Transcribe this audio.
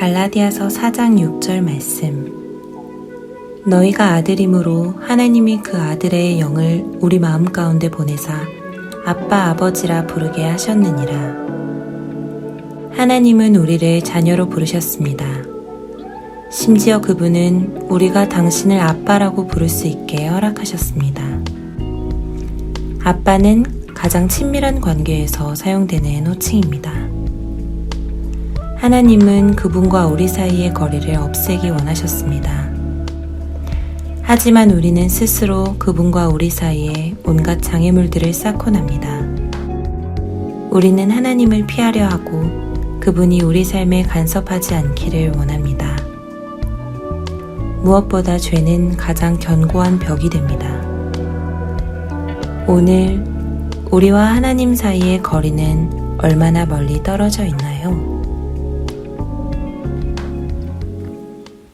갈라디아서 4장 6절 말씀. 너희가 아들임으로 하나님이 그 아들의 영을 우리 마음 가운데 보내사 아빠 아버지라 부르게 하셨느니라. 하나님은 우리를 자녀로 부르셨습니다. 심지어 그분은 우리가 당신을 아빠라고 부를 수 있게 허락하셨습니다. 아빠는 가장 친밀한 관계에서 사용되는 호칭입니다. 하나님은 그분과 우리 사이의 거리를 없애기 원하셨습니다. 하지만 우리는 스스로 그분과 우리 사이에 온갖 장애물들을 쌓곤 합니다. 우리는 하나님을 피하려 하고 그분이 우리 삶에 간섭하지 않기를 원합니다. 무엇보다 죄는 가장 견고한 벽이 됩니다. 오늘 우리와 하나님 사이의 거리는 얼마나 멀리 떨어져 있나요?